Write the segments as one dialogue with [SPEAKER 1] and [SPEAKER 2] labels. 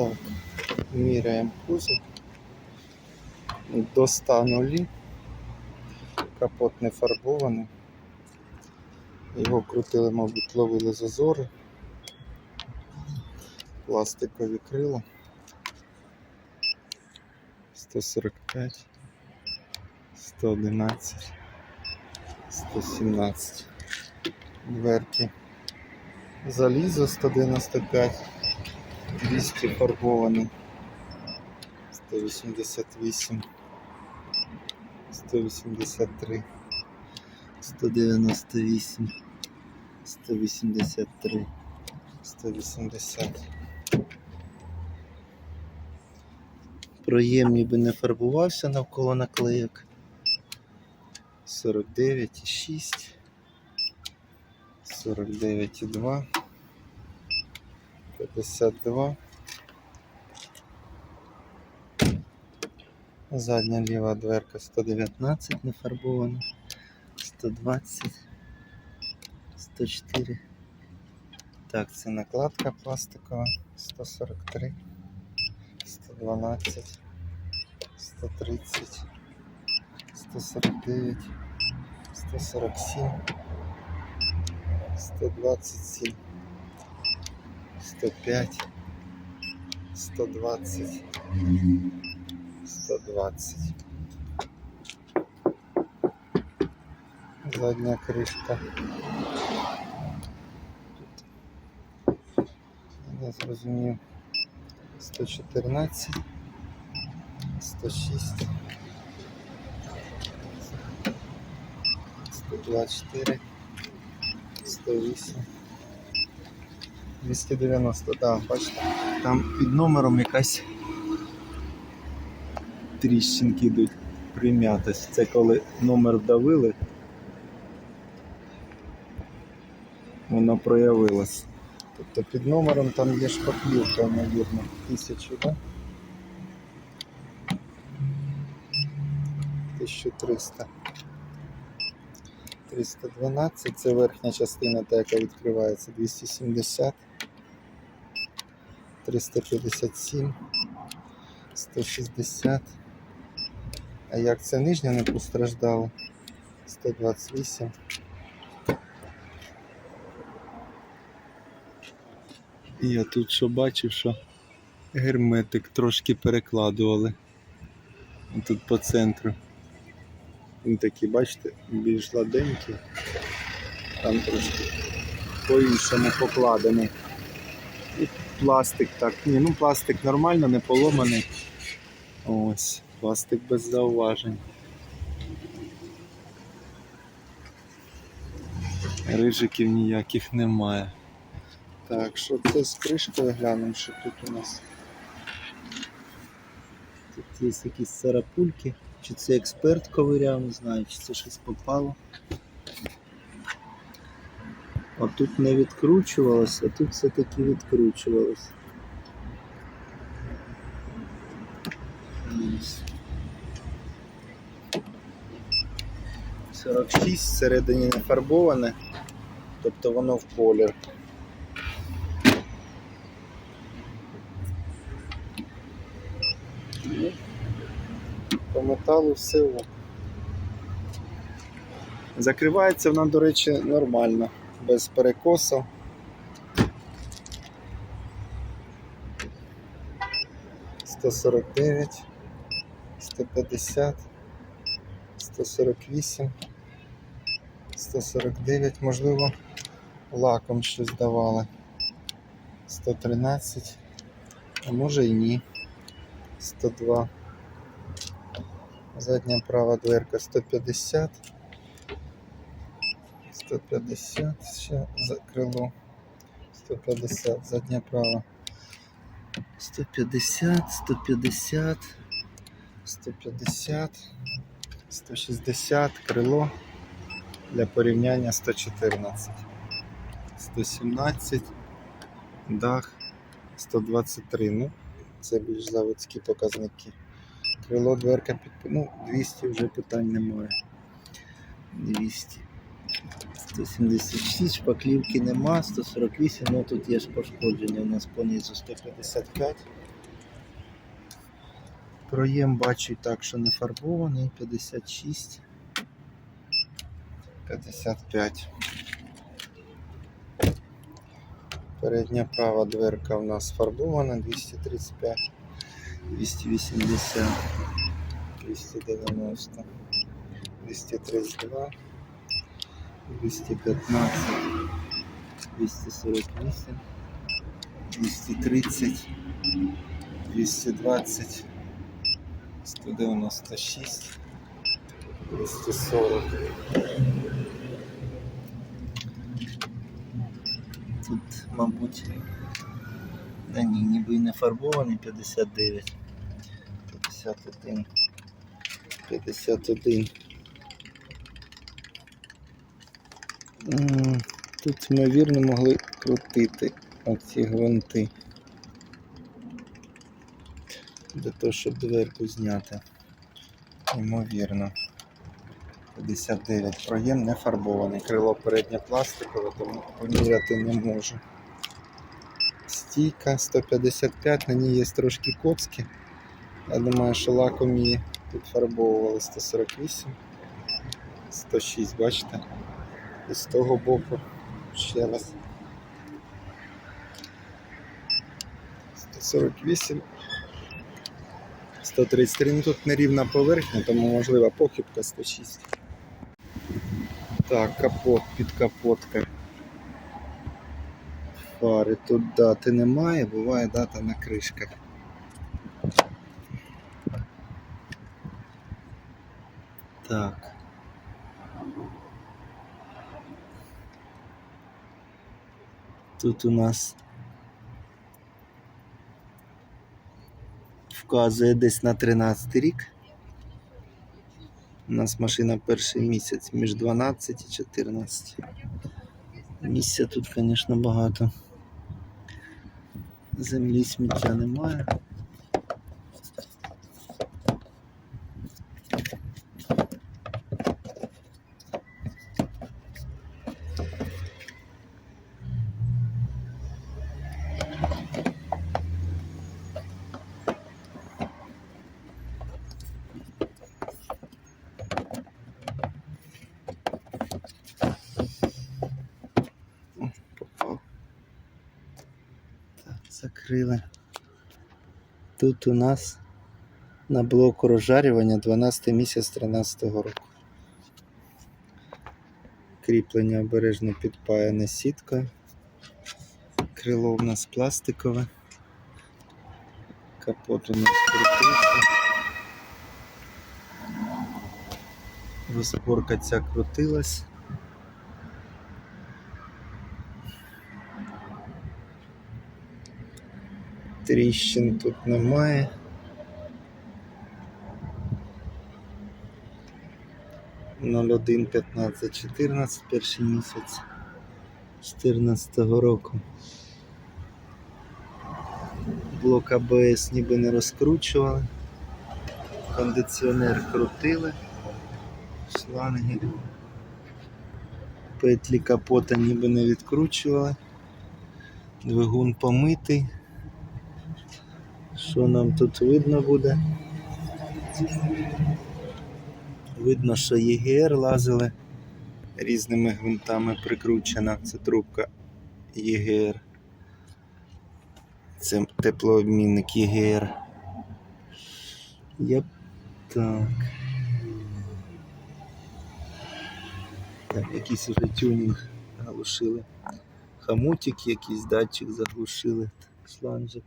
[SPEAKER 1] Так, міряємо кузов. До 100 нулі. Капот не фарбований. Його крутили, мабуть, ловили зазори. Пластикові крила. 145, 111, 117. Дверки. Залізо 195, 200 фарбований. 188, 183, 198, 183, 180. Проєм ніби не фарбувався навколо наклеїк. 49,6, 49,2, 52. Задня ліва дверка 119 не фарбована, 120, 104. Так, це накладка пластикова, 143, 112, 130, 149, 147, 127, 105, 120. 120. Задня кришка. Я зрозумів, 114, 106, 124, 108. 290, так, бачите, там під номером якась тріщинки йдуть прим'ятость. Це коли номер вдавили, воно проявилось. Тобто під номером там є шпаклівка, мабуть, тисячу, так? 1300. 312, це верхня частина, та яка відкривається 270, 357, 160. А як це нижня не постраждала? 128. І я тут що бачив, що герметик трошки перекладували. Тут по центру. Він такий, бачите, більш ладенький. Там трошки по-іншому покладений. Пластик так. Ні, ну пластик нормально, не поломаний. Ось, пластик без зауважень. Рижиків ніяких немає. Так, що це з кришкою глянемо, що тут у нас. Тут є якісь царапульки. Чи це експерт ковиряв, не знаю, чи це щось попало. А тут не відкручувалося, а тут все-таки відкручувалося. Ось. 46 всередині не фарбоване, тобто воно в колір. По металу все. Закривається вона, до речі, нормально, без перекосу. Сто сорок дев'ять, сто п'ятдесят, сто сорок вісім, сто сорок дев'ять, можливо, лаком щось давали. Сто тринадцять, а може і ні. 102. Задня права дверка 150. 150 ще за крило. 150, задня права. 150, 150, 150, 160, крило. Для порівняння 114. 117, дах 123. Ну, це більш заводські показники. Крило, дверка під ну, 200 вже питань немає. 200. 176, шпаклівки нема, 148, ну тут є ж пошкодження у нас понизу 155. Проєм бачу так, що не фарбований, 56. 55. Передня права дверка у нас фарбована 235, 280, 290, 232, 215, 248, 230, 220, 196, 240. Тут, мабуть, да ні, ніби не фарбований 59, 51, 51. Тут, ймовірно, могли крутити оці гвинти. Для того, щоб дверку зняти. Ймовірно. 59. Проєм не фарбований. Крило переднє пластикове, тому поміряти не можу. Стійка 155, на ній є трошки коцки. Я думаю, що лаком її підфарбовували 148, 106, бачите? І з того боку ще раз. 148. 133. Ну тут нерівна поверхня, тому можлива похибка 106. Так, капот, підкапотка. Фари тут дати немає, буває дата на кришках. Так. Тут у нас вказує десь на 13 рік. У нас машина перший місяць між 12 і 14. Місця тут, звісно, багато. Землі сміття немає. Так, закрили. Тут у нас на блоку розжарювання 12 місяць 13 року. Кріплення обережно підпаяне сіткою. Крило у нас пластикове. Капот у нас крутився. Розпорка ця крутилась. Тріщин тут немає. Ноль один п'ятнадцять чотирнадцять перший місяць 14 року. Блок АБС ніби не розкручували. Кондиціонер крутили. Шланги. Петлі капота ніби не відкручували. Двигун помитий. Що нам тут видно буде? Видно, що ЄГР лазили різними гвинтами прикручена. Це трубка ЄГР. Це теплообмінник ЄГР. Єп. Так. Так, якийсь уже тюнінг заглушили. Хамутик, якийсь датчик заглушили. Шланжик.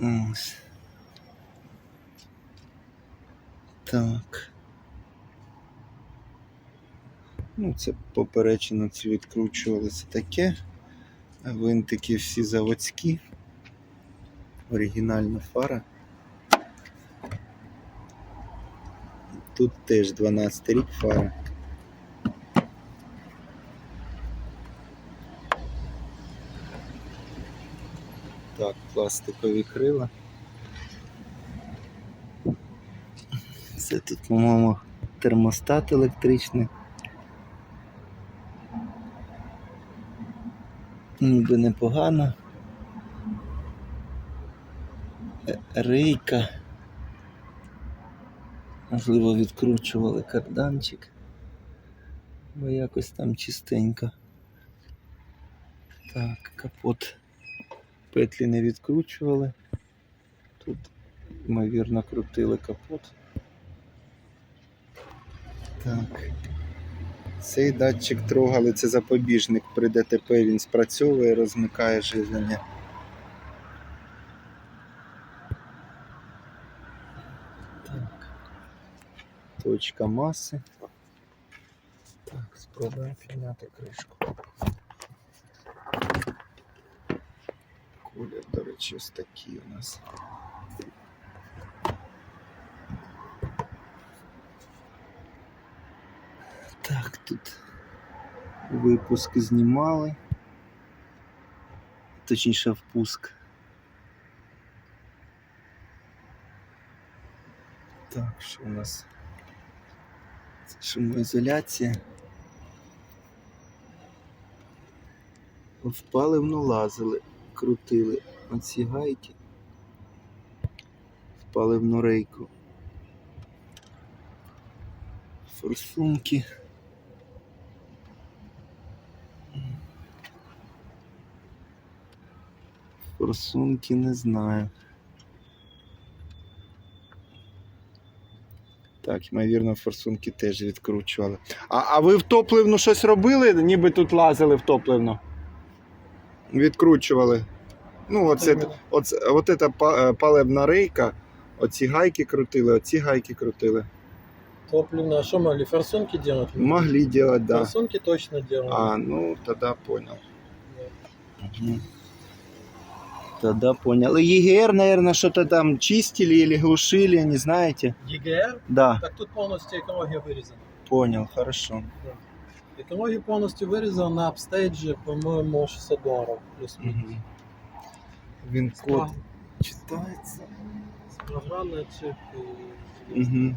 [SPEAKER 1] Ось. Так. Ну, це поперечину ці відкручувалися таке. Винтики всі заводські. Оригінальна фара. Тут теж 12 рік фара. Так, пластикові крила. Це тут, по-моєму, термостат електричний. Ніби непогано. рейка. Можливо, відкручували карданчик. Бо якось там чистенько. Так, капот. Петлі не відкручували. Тут, ймовірно, крутили капот. Так. Цей датчик трогали, це запобіжник при ДТП, він спрацьовує, розмикає живлення. Так. Точка маси. Так, спробуємо підняти кришку. Колір, до речі, ось такий у нас. Так, тут випуск знімали. Точніше впуск. Так, що у нас? Це шумоізоляція. В паливну лазили, крутили оці гайки. В паливну рейку. Форсунки. Форсунки не знаю. Так, ймовірно, форсунки теж відкручували. А, а ви в топливну щось робили? Ніби тут лазили в топливну? Відкручували. Ну, оце, оце, от ця па- е, рейка, оці гайки крутили, оці гайки крутили.
[SPEAKER 2] Топливно. А что могли? Форсунки делать?
[SPEAKER 1] Могли делать, да.
[SPEAKER 2] Форсунки точно делали.
[SPEAKER 1] А, ну, тогда понял.
[SPEAKER 2] Да.
[SPEAKER 1] Мгм. Тогда понял. И ЕГР, наверное, что-то там чистили или глушили, не знаете?
[SPEAKER 2] ЕГР?
[SPEAKER 1] Да,
[SPEAKER 2] Так тут полностью экология вырезана.
[SPEAKER 1] понял, хорошо.
[SPEAKER 2] Экология полностью вырезана на апстейдже, по-моему, 600 долларов плюс-минус.
[SPEAKER 1] Мгм. Він код читається.
[SPEAKER 2] Программный чип и...
[SPEAKER 1] Угу.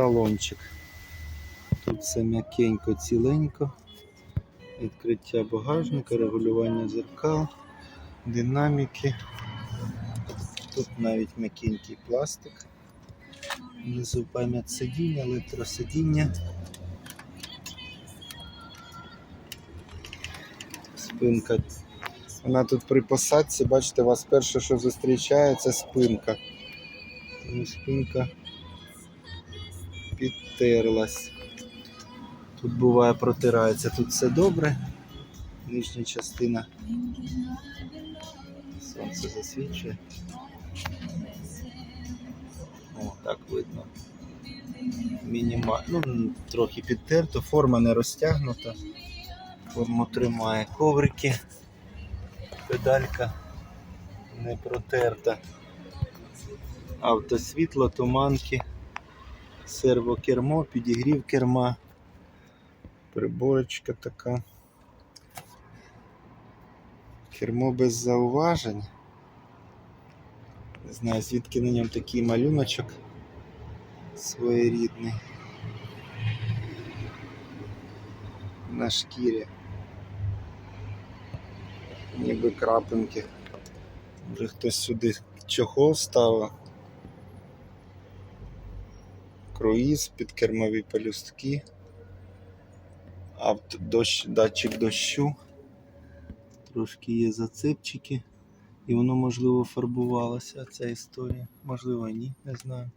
[SPEAKER 1] Салончик. Тут все м'якенько, ціленько. Відкриття багажника, регулювання зеркал, динаміки. Тут навіть м'якенький пластик. Внизу пам'ять сидіння, електросидіння. Спинка. Вона тут при посадці, бачите, у вас перше, що зустрічає, це спинка. Тому спинка підтерлась. Тут буває протирається, тут все добре. Нижня частина. Сонце засвічує. О, так видно. Мінімально. Ну, трохи підтерто, форма не розтягнута. Форму тримає коврики. Педалька не протерта. Автосвітло, туманки, сервокермо, підігрів керма. Приборочка така. Кермо без зауважень. Не знаю, звідки на ньому такий малюночок своєрідний. На шкірі. Ніби крапинки. Може хтось сюди чохол ставив. Круїз, підкермові пелюстки. Авто, дощ, датчик дощу. Трошки є зацепчики. І воно, можливо, фарбувалося ця історія. Можливо, ні, не знаю.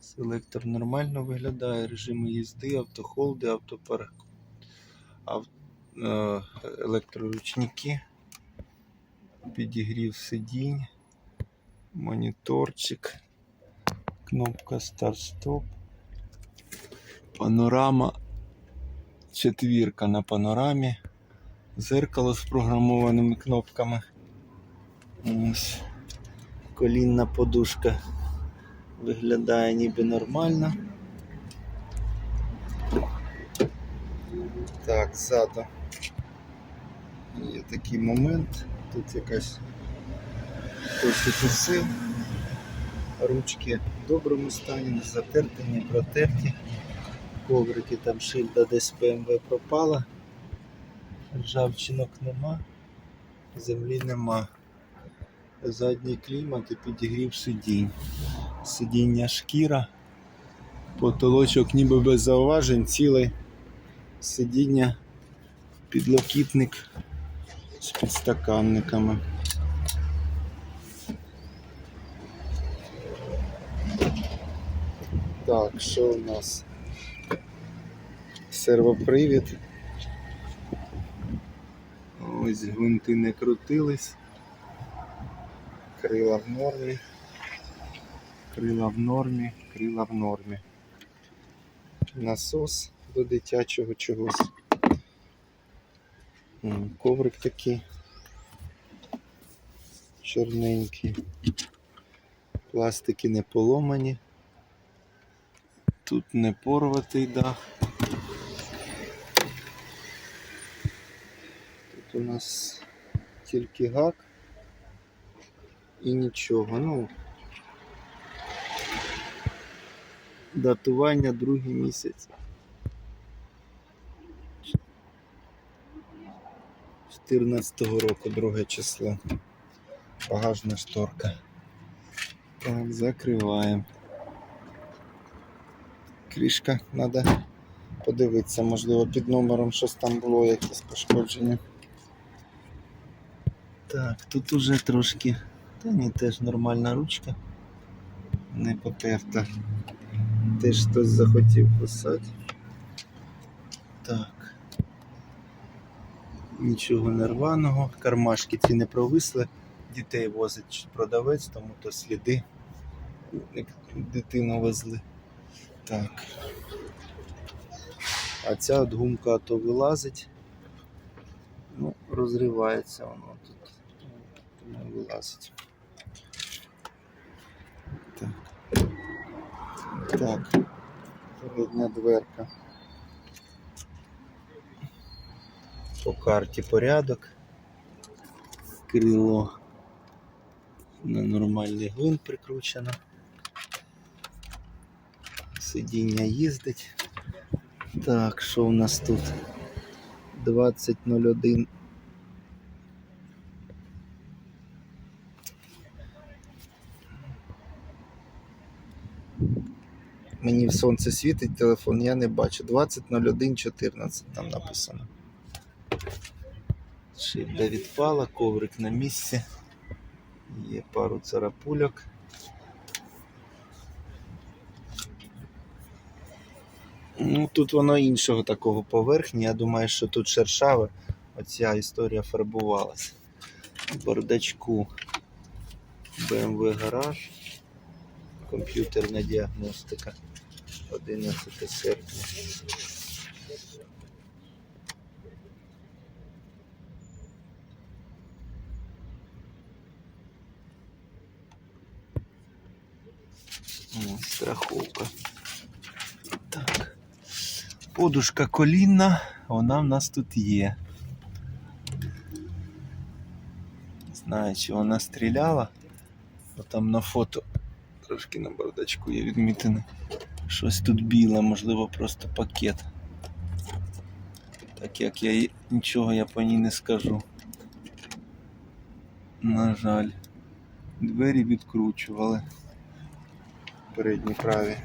[SPEAKER 1] Селектор нормально виглядає, режими їзди, автохолди, автопар... ав... е, електроручники, підігрів сидінь, моніторчик, кнопка старт-стоп, панорама четвірка на панорамі, зеркало з програмованими кнопками. Ось. Колінна подушка виглядає ніби нормально. Так, ззаду є такий момент. Тут якась укусив. Ручки в доброму стані, не затерті, не протерті. Коврики там шильда десь ПМВ пропала. Ржавчинок нема, землі нема. Задній клімат і підігрів сидінь. Сидіння шкіра, потолочок ніби без зауважень, цілий сидіння, підлокітник з підстаканниками. Так, що у нас? Сервопривід. Ось гвинти не крутились. Крила в нормі. Крила в нормі, крила в нормі. Насос до дитячого чогось. Коврик такий чорненький. Пластики не поломані. Тут не порватий дах. У нас тільки гак і нічого. Ну, датування другий місяць. 14 року, друге число. Багажна шторка. Так, закриваємо. Кришка треба подивитися, можливо, під номером щось там було, якесь пошкодження. Так, тут уже трошки. Та ні, теж нормальна ручка. Не потерта. Теж хтось захотів писати. Так. Нічого не рваного. Кармашки ці не провисли. Дітей возить продавець, тому то сліди. як Дитину везли. Так. А ця от гумка то вилазить. Ну, розривається воно тут. Тому вилазить. Так. Так. Передня дверка. По карті порядок. Крило на нормальний гвинт прикручено. Сидіння їздить. Так, що у нас тут? 20.01. Мені сонце світить телефон, я не бачу. 20.01.14 там написано. Шибля відпала, коврик на місці. Є пару царапульок. Ну, тут воно іншого такого поверхні. Я думаю, що тут шершаве. Оця історія фарбувалася. Бардачку BMW гараж. Комп'ютерна діагностика. 11 серпня. О, страховка. Так. Подушка колінна, вона в нас тут є. Не знаю, чи вона стріляла. Бо там на фото трошки на бардачку є відмітини. Щось тут біле, можливо, просто пакет. Так як я нічого я по ній не скажу. На жаль. Двері відкручували. Передні праві.